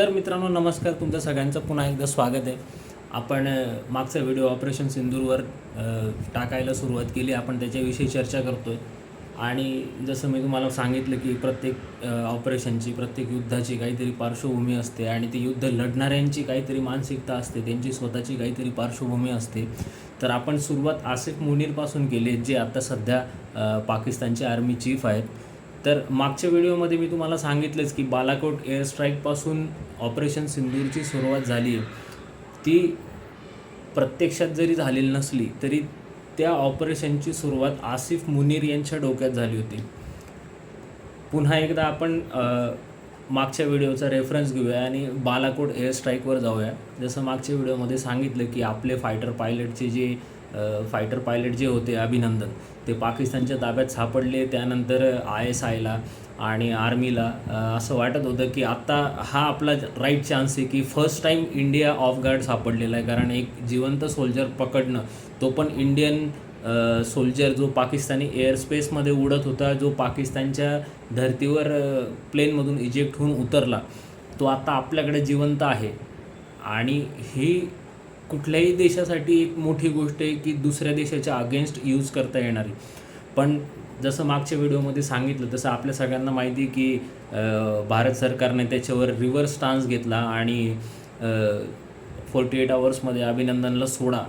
तर मित्रांनो नमस्कार. तुमचं सगळ्यांचं पुन्हा एकदा स्वागत आहे. आपण मागचा व्हिडिओ ऑपरेशन सिंदूरवर टाकायला सुरुवात केली. आपण त्याच्याविषयी चर्चा करतो आहे आणि जसं मी तुम्हाला सांगितलं की प्रत्येक ऑपरेशनची प्रत्येक युद्धाची काहीतरी पार्श्वभूमी असते आणि ते युद्ध लढणाऱ्यांची काहीतरी मानसिकता असते. त्यांची स्वतःची काहीतरी पार्श्वभूमी असते. तर आपण सुरुवात आसिफ मुनीरपासून केली जे आता सध्या पाकिस्तानचे आर्मी चीफ आहेत. तर मागच्या व्हिडिओमध्ये मी तुम्हाला सांगितलंच की बालाकोट एअर स्ट्राईकपासून ऑपरेशन सिंदूरची सुरुवात झाली. ती प्रत्यक्षात जरी झालेली नसली तरी त्या ऑपरेशनची सुरुवात आसिफ मुनीर यांच्या डोक्यात झाली होती. पुन्हा एकदा आपण मागच्या व्हिडिओचा रेफरन्स घेऊया आणि बालाकोट एअर स्ट्राईकवर जाऊया. जसं मागच्या व्हिडिओमध्ये सांगितलं की आपले फायटर पायलटचे जे फायटर पायलट जे होते अभिनंदन ते पाकिस्तानच्या ताब्यात सापडले. त्यानंतर आय एस आयला आणि आर्मीला असं वाटत होतं की आत्ता हा आपला राईट चान्स आहे की first time India off guard सापडलेला आहे. कारण एक जिवंत सोल्जर पकडणं तो पण इंडियन सोल्जर जो पाकिस्तानी एअरस्पेसमध्ये उडत होता जो पाकिस्तानच्या धर्तीवर प्लेनमधून इजेक्ट होऊन उतरला तो आता आपल्याकडे जिवंत आहे. आणि ही कुठल्याही देशासाठी एक मोठी गोष्ट आहे की दुसऱ्या देशाच्या अगेन्स्ट यूज करता येणारी. पण जसं मागच्या व्हिडिओमध्ये सांगितलं तसं आपल्या सगळ्यांना माहिती आहे की भारत सरकारने त्याच्यावर रिव्हर्स स्टान्स घेतला आणि फोर्टी एट आवर्समध्ये अभिनंदनला सोडा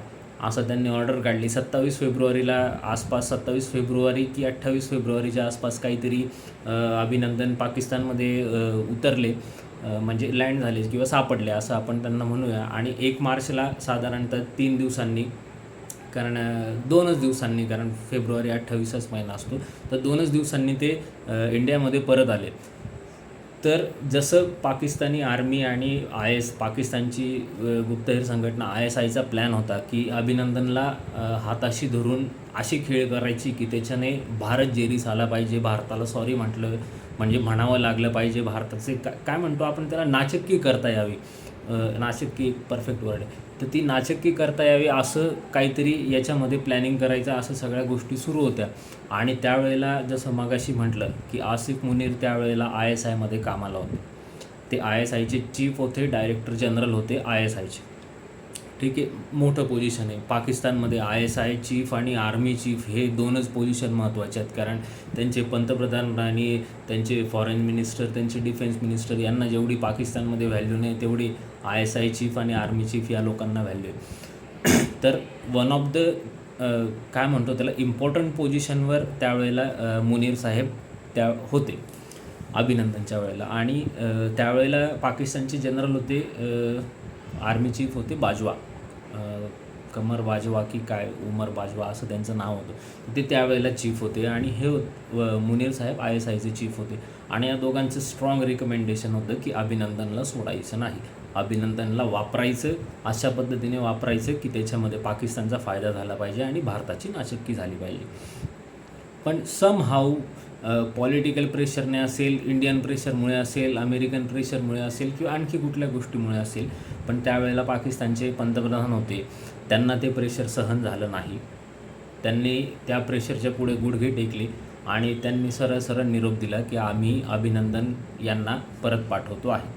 असं त्यांनी ऑर्डर काढली. सत्तावीस फेब्रुवारीला आसपास सत्तावीस फेब्रुवारी की अठ्ठावीस फेब्रुवारीच्या आसपास काहीतरी अभिनंदन पाकिस्तानमध्ये उतरले. म्हणजे लँड झाले किंवा सापडले असं आपण त्यांना म्हणूया. आणि एक मार्चला साधारणतः तीन दिवसांनी कारण दोनच दिवसांनी कारण फेब्रुवारी अठ्ठावीसच महिना असतो तर दोनच दिवसांनी ते इंडियामध्ये परत आले. तर जसं पाकिस्तानी आर्मी आणि आय एस पाकिस्तानची गुप्तहेर संघटना आय एस आयचा प्लॅन होता की अभिनंदनला हाताशी धरून अशी खेळ करायची की त्याच्याने भारत जेरीस आला पाहिजे भारताला सॉरी म्हटलं म्हणजे म्हणावं लागलं पाहिजे भारताचे. का काय म्हणतो आपण त्याला? नाचक्की करता यावी. नाशिक नाचक्की एक परफेक्ट वर्ड आहे. तर ती नाचक्की करता यावी असं काहीतरी याच्यामध्ये प्लॅनिंग करायचं असं सगळ्या गोष्टी सुरू होत्या. आणि त्यावेळेला जसं मगाशी म्हटलं की आसिफ मुनीर त्यावेळेला आय एस आयमध्ये कामाला होते. ते आय एस आयचे चीफ होते डायरेक्टर जनरल होते आय एस आयचे. ठीक आहे मोठं पोझिशन आहे. पाकिस्तानमध्ये आय एस आय चीफ आणि आर्मी चीफ हे दोनच पोझिशन महत्त्वाचे आहेत. कारण त्यांचे पंतप्रधान आणि त्यांचे फॉरेन मिनिस्टर त्यांचे डिफेन्स मिनिस्टर यांना जेवढी पाकिस्तानमध्ये व्हॅल्यू नाही तेवढी आय एस आय चीफ आणि आर्मी चीफ या लोकांना व्हॅल्यू आहे. तर वन ऑफ द काय म्हणतो त्याला इम्पॉर्टंट पोझिशनवर त्यावेळेला मुनीर साहेब त्या होते अभिनंदनच्या वेळेला. आणि त्यावेळेला पाकिस्तानचे जनरल होते आर्मी चीफ होते बाजवा. कमर बाजवा की काय उमर बाजवा असं त्यांचं नाव होतं. ते त्यावेळेला चीफ होते आणि हे होत- व मुनीर साहेब आय एस आयचे चीफ होते. आणि या दोघांचं स्ट्रॉंग रिकमेंडेशन होतं की अभिनंदनला सोडायचं नाही. अभिनंदनला वापरायचं अशा पद्धतीने वापरायचं की त्याच्यामध्ये पाकिस्तानचा फायदा झाला पाहिजे आणि भारताची नाशक्की झाली पाहिजे. पण सम हाऊ पॉलिटिकल प्रेशरने असेल इंडियन प्रेशरमुळे असेल अमेरिकन प्रेशरमुळे असेल किंवा आणखी कुठल्या गोष्टीमुळे असेल पण त्यावेळेला पाकिस्तानचे पंतप्रधान होते त्यांना ते प्रेशर सहन झालं नाही. त्यांनी त्या प्रेशरच्या पुढे गुडघे टेकले आणि त्यांनी सरळ सरळ निरोप दिला की आम्ही अभिनंदन यांना परत पाठवतो आहे.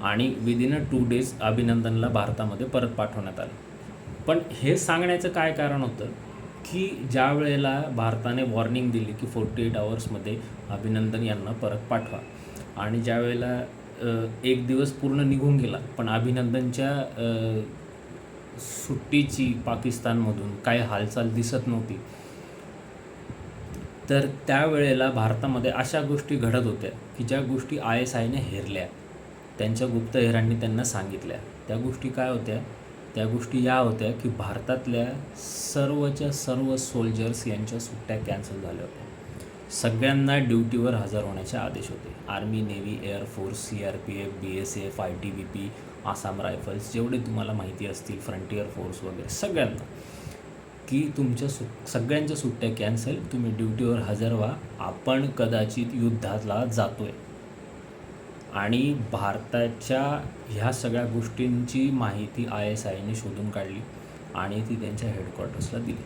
आणि विदिन अ टू डेज अभिनंदनला भारतामध्ये परत पाठवण्यात आलं. पण हे सांगण्याचं काय कारण होतं? की ज्या वेळेला भारताने वॉर्निंग दिली की फोर्टी एट आवर्समध्ये अभिनंदन यांना परत पाठवा. आणि ज्या वेळेला एक दिवस पूर्ण निघून गेला पण अभिनंदनच्या सुट्टीची पाकिस्तानमधून काय हालचाल दिसत नव्हती तर त्यावेळेला भारतामध्ये अशा गोष्टी घडत होत्या की ज्या गोष्टी आय एस आयने हेरल्या. त्यांच्या गुप्तहेरांनी त्यांना सांगितल्या. त्या गोष्टी काय होत्या? त्या गोष्टी या होत्या की भारतातल्या सर्वच्या सर्व सोल्जर्स यांच्या सुट्ट्या कॅन्सल झाल्या होत्या. सगळ्यांना ड्युटीवर हजर होण्याचे आदेश होते. Army navy air force C R P F B S F I T B P Assam rifles जेवढे तुम्हाला माहिती असतील फ्रंटियर फोर्स वगैरे सगळ्यांना. की तुमच्या सु सगळ्यांच्या सुट्ट्या कॅन्सल तुम्ही ड्युटीवर हजर व्हा. आपण कदाचित युद्धाला आहे आणि भारताच्या ह्या सगळ्या गोष्टींची माहिती आय एस आयने शोधून काढली आणि ती त्यांच्या हेडक्वार्टर्सला दिली.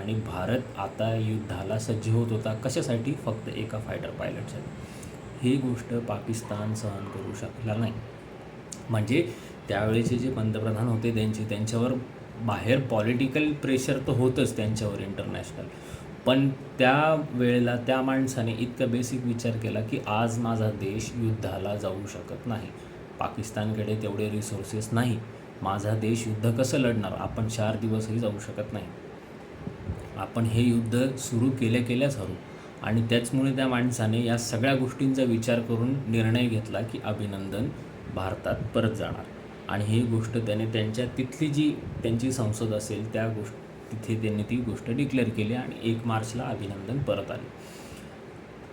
आणि भारत आता युद्धाला सज्ज होत होता. कशासाठी? फक्त एका फायटर पायलटसाठी ही गोष्ट पाकिस्तान सहन करू शकला नाही. म्हणजे त्यावेळेचे जे पंतप्रधान होते त्यांचे त्यांच्यावर बाहेर पॉलिटिकल प्रेशर तर होतंच त्यांच्यावर इंटरनॅशनल पण त्या वेळेला त्या माणसाने इतका बेसिक विचार केला की आज माझा देश युद्धाला जाऊ शकत नाही. पाकिस्तानकडे तेवढे रिसोर्सेस नाही. माझा देश युद्ध कसं लढणार? आपण चार दिवसही जाऊ शकत नाही. आपण हे युद्ध सुरू केल्या केल्याच हरू आणि त्याचमुळे त्या माणसाने या सगळ्या गोष्टींचा विचार करून निर्णय घेतला की अभिनंदन भारतात परत जाणार. आणि ही गोष्ट त्याने त्यांच्या तिथली जी त्यांची संसद असेल त्या गोष्ट तिथे त्यांनी ती गोष्ट डिक्लेअर केली आणि एक मार्चला अभिनंदन परत आले.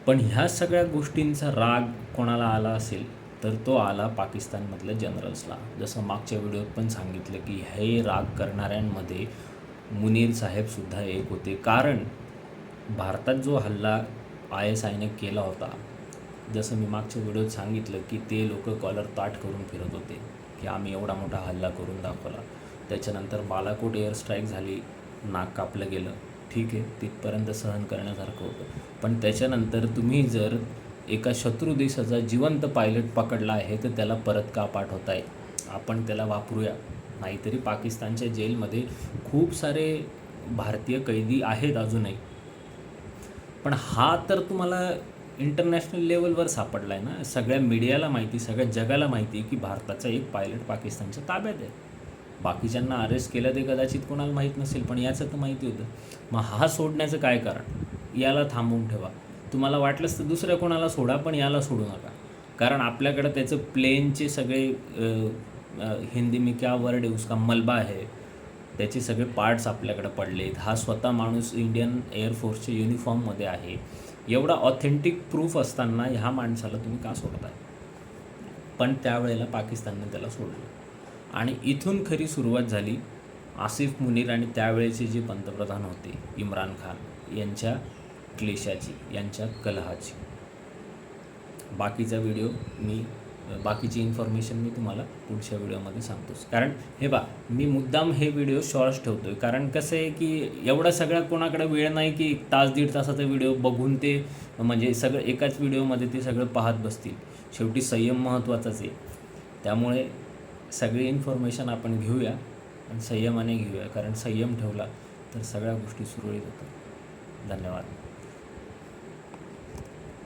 पण ह्या सगळ्या गोष्टींचा राग कोणाला आला असेल तर तो आला पाकिस्तानमधल्या जनरल्सला जसं मागच्या व्हिडिओत पण सांगितलं की हे राग करणाऱ्यांमध्ये मुनीर साहेबसुद्धा एक होते. कारण भारतात जो हल्ला आय एस आयने केला होता जसं मी मागच्या व्हिडिओत सांगितलं की ते लोक कॉलर ताट करून फिरत होते की आम्ही एवढा मोठा हल्ला करून दाखवला. त्याच्यानंतर बालाकोट एअर स्ट्राईक झाली नाक कापलं गेलं. ठीक आहे तिथपर्यंत सहन करण्यासारखं होतं. पण त्याच्यानंतर तुम्ही जर एका शत्रू देशाचा जिवंत पायलट पकडला आहे तर त्याला परत का पाठवताय? आपण त्याला वापरूया. नाहीतरी पाकिस्तानच्या जेलमध्ये खूप सारे भारतीय कैदी आहेत अजूनही. पण हा तर तुम्हाला इंटरनॅशनल लेवलवर सापडला आहे ना? सगळ्या मीडियाला माहिती सगळ्या जगाला माहिती आहे की भारताचा एक पायलट पाकिस्तानच्या ताब्यात आहे. बाकीच्यांना अरेस्ट केलं ते कदाचित कोणाला माहीत नसेल पण याचं तर माहिती होतं. मग हा सोडण्याचं काय कारण? याला थांबवून ठेवा. तुम्हाला वाटलंच तर दुसऱ्या कोणाला सोडा पण याला सोडू नका. कारण आपल्याकडं त्याचं प्लेनचे सगळे हिंदी मी क्या वर्ड आहे उसका मलबा आहे. त्याचे सगळे पार्ट्स आपल्याकडे पडलेत. हा स्वतः माणूस इंडियन एअरफोर्सच्या युनिफॉर्ममध्ये आहे. एवढा ऑथेंटिक प्रूफ असताना ह्या माणसाला तुम्ही का सोडताय? पण त्यावेळेला पाकिस्तानने त्याला सोडलं. आणि इथून खरी सुरुवात झाली आसिफ मुनीर आणि त्यावेळेचे जे पंतप्रधान होते इम्रान खान यांच्या क्लेशाची यांच्या कलहाची. बाकीचा व्हिडिओ मी बाकीची इन्फॉर्मेशन मी तुम्हाला पुढच्या व्हिडिओमध्ये सांगतोच. कारण हे बा मी मुद्दाम हे व्हिडिओ शॉर्ट्स ठेवतो आहे कारण कसं आहे की एवढा सगळ्या कोणाकडे वेळ नाही की एक तास दीड तासाचा व्हिडिओ बघून ते म्हणजे सगळं एकाच व्हिडिओमध्ये ते सगळं पाहत बसतील. शेवटी संयम महत्त्वाचाच आहे. त्यामुळे सगळी इन्फॉर्मेशन आपण घेऊया आणि संयमाने घेऊया. कारण संयम ठेवला तर सगळ्या गोष्टी सुरळीत होतात. धन्यवाद.